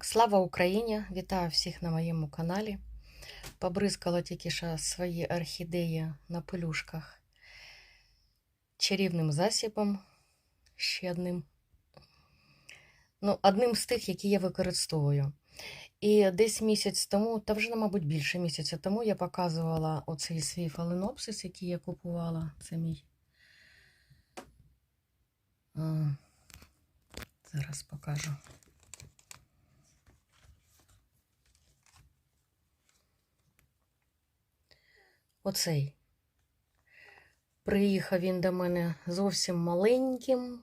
Слава Україні! Вітаю всіх на моєму каналі. Побризкала тільки що свої орхідеї на пелюшках чарівним засібом. Ще одним. Ну, одним з тих, які я використовую. І десь місяць тому, та вже, мабуть, більше місяця тому я показувала оцей свій фаленопсис, який я купувала. Це мій. Зараз покажу. Оцей. Приїхав він до мене зовсім маленьким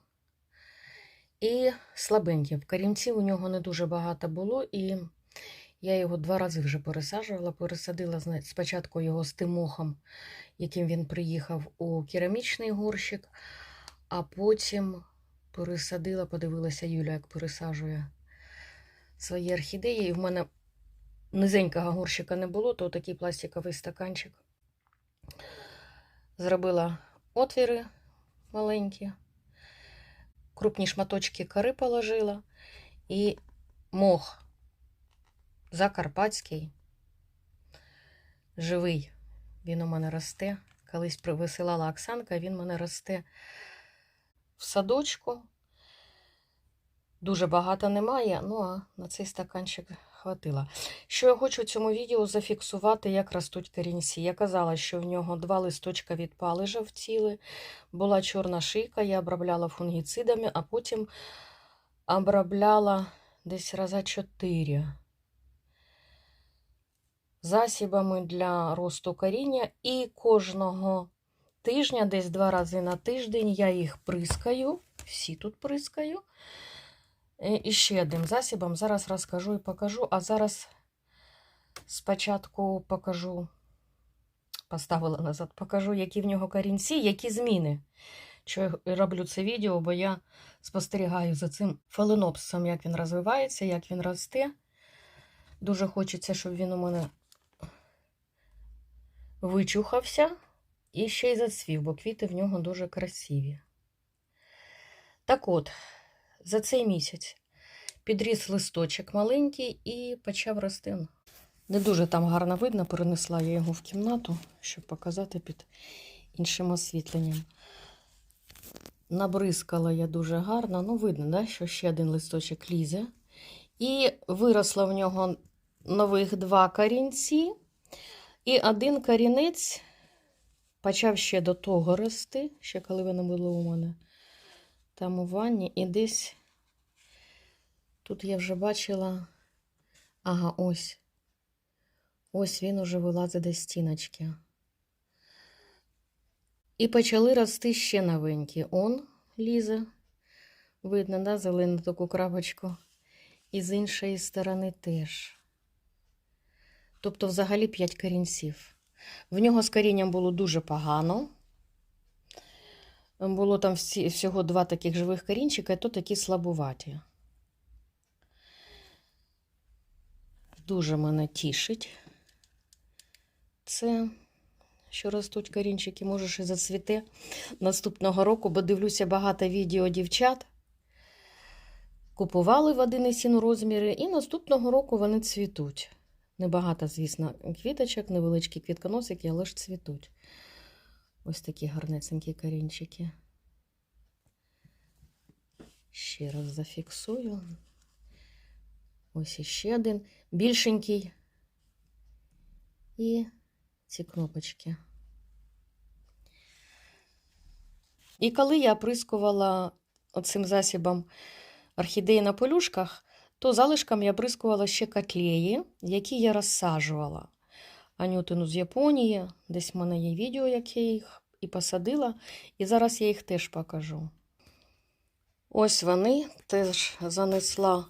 і слабеньким. В корінців у нього не дуже багато було, і я його два рази вже пересаджувала. Пересадила спочатку його з тим мохом, яким він приїхав у керамічний горщик, а потім пересадила, подивилася Юля, як пересаджує свої орхідеї. І в мене низенького горщика не було, то такий пластиковий стаканчик. Зробила отвіри маленькі, крупні шматочки кори положила і мох закарпатський, живий. Він у мене росте. Колись висилала Оксанка, він у мене росте в садочку. Дуже багато немає, ну а на цей стаканчик хватило. Що я хочу в цьому відео зафіксувати, як ростуть корінці. Я казала, що в нього два листочка від палежа вціли, була чорна шийка, я обробляла фунгіцидами, а потім обробляла десь раза чотири засібами для росту коріння. І кожного тижня, десь два рази на тиждень, я їх прискаю, всі тут прискаю. І ще одним засібом зараз розкажу і покажу. А зараз спочатку покажу, поставила назад, покажу, які в нього корінці, які зміни. Що я роблю це відео, бо я спостерігаю за цим фаленопсисом, як він розвивається, як він росте. Дуже хочеться, щоб він у мене вичухався і ще й зацвів, бо квіти в нього дуже красиві. Так от, за цей місяць підріс листочок маленький і почав рости. Не дуже там гарно видно, перенесла я його в кімнату, щоб показати під іншим освітленням. Набризкала я дуже гарно, ну, видно, да, що ще один листочок лізе. І виросло в нього нових два корінці. І один корінець почав ще до того рости, ще коли воно було у мене там у ванні, і десь тут я вже бачила. Ага, ось. Ось він уже вилазить до стіночки. І почали рости ще новенькі. Он лізе. Видно, да, зелену таку крапочку. І з іншої сторони теж. Тобто, взагалі, 5 корінців. В нього з корінням було дуже погано. Було там всі, всього два таких живих корінчика, і то такі слабуваті. Дуже мене тішить. Це, що ростуть корінчики, може, ще зацвіте наступного року, бо дивлюся багато відео дівчат. Купували в 1,7 розміри, і наступного року вони цвітуть. Небагато, звісно, квіточок, невеличкі квітконосики, але ж цвітуть. Ось такі гарнесенькі корінчики. Ще раз зафіксую. Ось іще один. Більшенький. І ці кнопочки. І коли я оприскувала оцим засібом орхідеї на полюшках, то залишком я бризкувала ще котлеї, які я розсаджувала. Анютину з Японії. Десь в мене є відео, як я їх і посадила. І зараз я їх теж покажу. Ось вони теж занесла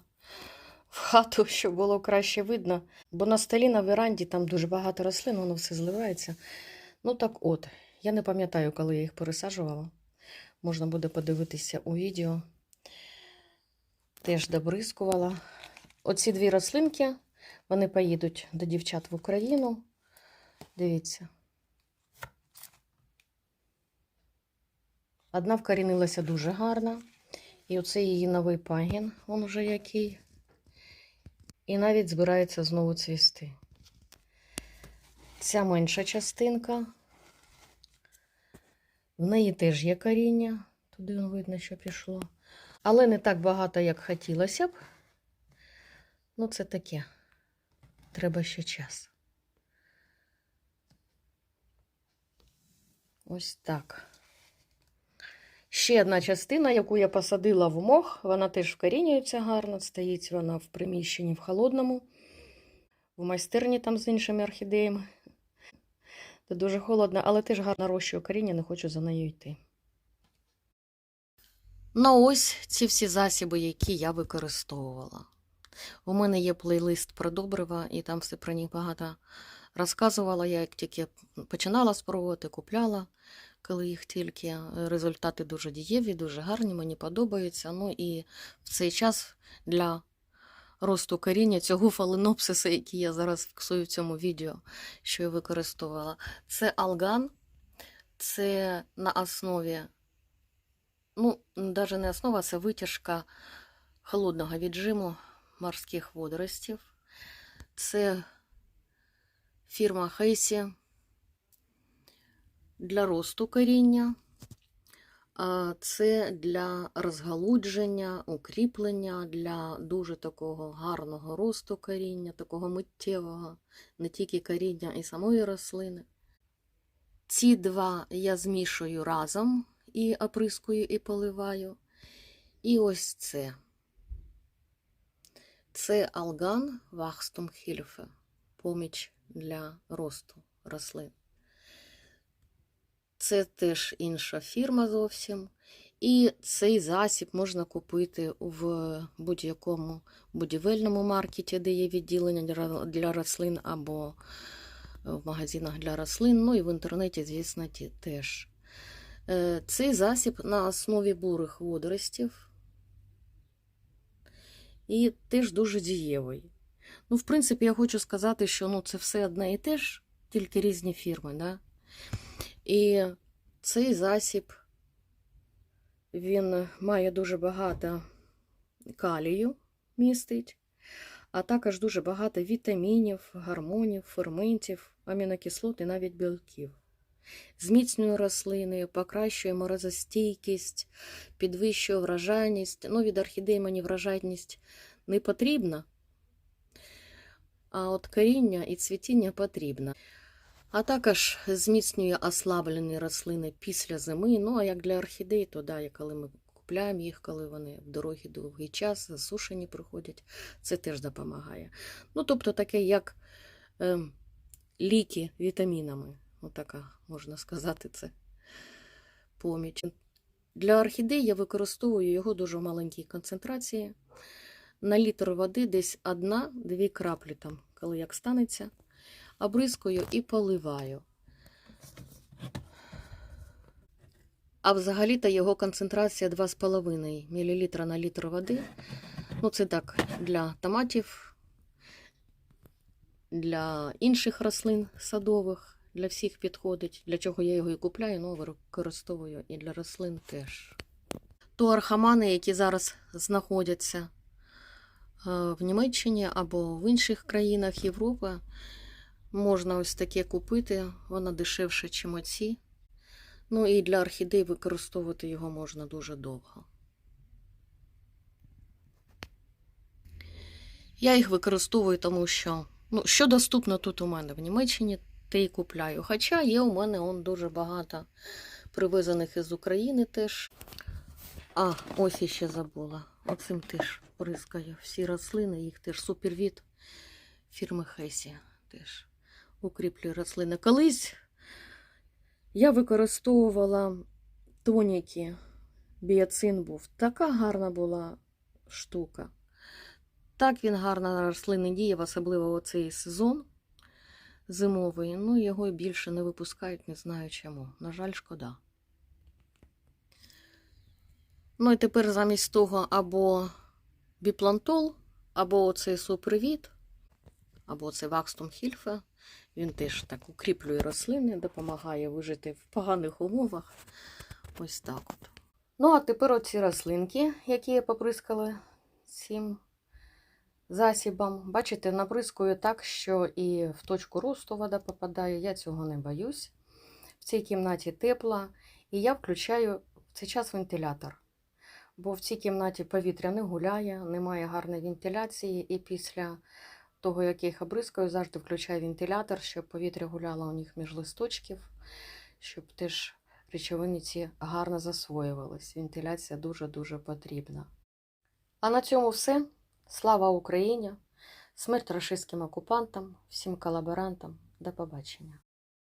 в хату, щоб було краще видно. Бо на столі на веранді там дуже багато рослин, воно все зливається. Ну так от, я не пам'ятаю, коли я їх пересаджувала. Можна буде подивитися у відео. Теж добризкувала. Оці дві рослинки, вони поїдуть до дівчат в Україну. Дивіться. Одна вкорінилася дуже гарно. І оце її новий пагін, він уже який. і навіть збирається знову цвісти. Ця менша частинка. В неї теж є коріння, туди он видно, що пішло. Але не так багато, як хотілося б. Ну, це таке. Треба ще час. Ось так. Ще одна частина, яку я посадила в мох, вона теж вкорінюється гарно, стоїть вона в приміщенні в холодному, в майстерні там з іншими орхідеями. Це дуже холодно, але теж гарно нарощую коріння, не хочу за нею йти. Ну ось ці всі засіби, які я використовувала. У мене є плейлист про добрива, і там все про них багато розказувала. Я як тільки починала спробувати, купляла, коли їх тільки. Результати дуже дієві, дуже гарні, мені подобаються. Ну і в цей час для росту коріння цього фаленопсиса, який я зараз фіксую в цьому відео, що я використовувала, це алган, це на основі, ну, навіть не основа, це витяжка холодного віджиму морських водоростів. Це фірма Хейсі для росту коріння. Це для розгалудження, укріплення, для дуже такого гарного росту коріння, такого миттєвого, не тільки коріння і самої рослини. Ці два я змішую разом і оприскую, і поливаю. І ось це. Це алган Вахстумхільфе, поміч для росту рослин. Це теж інша фірма зовсім. І цей засіб можна купити в будь-якому будівельному маркеті, де є відділення для- рослин, або в магазинах для рослин. Ну і в інтернеті, звісно, теж. Е, Цей засіб на основі бурих водоростів і теж дуже дієвий. Ну, в принципі, я хочу сказати, що ну, це все одне і те ж, тільки різні фірми. Да? І цей засіб він має дуже багато калію містить, а також дуже багато вітамінів, гормонів, ферментів, амінокислот і навіть білків. Зміцнює рослини, покращує морозостійкість, підвищує вражайність. Ну, від орхідей мені вражайність не потрібна, а от коріння і цвітіння потрібно. А також зміцнює ослаблені рослини після зими. Ну, а як для орхідей, то да, коли ми купляємо їх, коли вони в дорогі довгий час, засушені приходять, це теж допомагає. Ну, тобто, таке, як е, ліки вітамінами. Отака, можна сказати, це поміч. Для орхідей я використовую його дуже в маленькій концентрації. На літр води десь одна-дві краплі, там, коли як станеться обрискую і поливаю. А взагалі-то його концентрація 2,5 мл на літр води. Ну, це так, для томатів, для інших рослин садових, для всіх підходить. Для чого я його і купляю, ну, використовую і для рослин теж. То архамани, які зараз знаходяться е, в Німеччині або в інших країнах Європи, Можна ось таке купити, воно дешевше, ніж оці. Ну і для орхідей використовувати його можна дуже довго. Я їх використовую, тому що, ну, що доступно тут у мене в Німеччині, те і купляю. Хоча є у мене он дуже багато привезених із України теж. А, ось іще забула. Оцим теж прискаю. Всі рослини, їх теж супервід фірми Хесі теж укріплює рослини. Колись я використовувала тоніки, біоцин був. Така гарна була штука. Так він гарно на рослини діяв, особливо оцей сезон зимовий. Ну, його більше не випускають, не знаю чому. На жаль, шкода. Ну і тепер замість того або біплантол, або оцей супривід, або це Вакстум Хільфе. Він теж так укріплює рослини, допомагає вижити в поганих умовах. Ось так от. Ну, а тепер оці рослинки, які я поприскала цим засібом. Бачите, набризкую так, що і в точку росту вода попадає. Я цього не боюсь. В цій кімнаті тепла, і я включаю в цей час вентилятор. Бо в цій кімнаті повітря не гуляє, немає гарної вентиляції, і після того, як я їх обрискаю, завжди включаю вентилятор, щоб повітря гуляло у них між листочків, щоб теж речовини ці гарно засвоювались. Вентиляція дуже-дуже потрібна. А на цьому все. Слава Україні! Смерть рашистським окупантам, всім колаборантам. До побачення.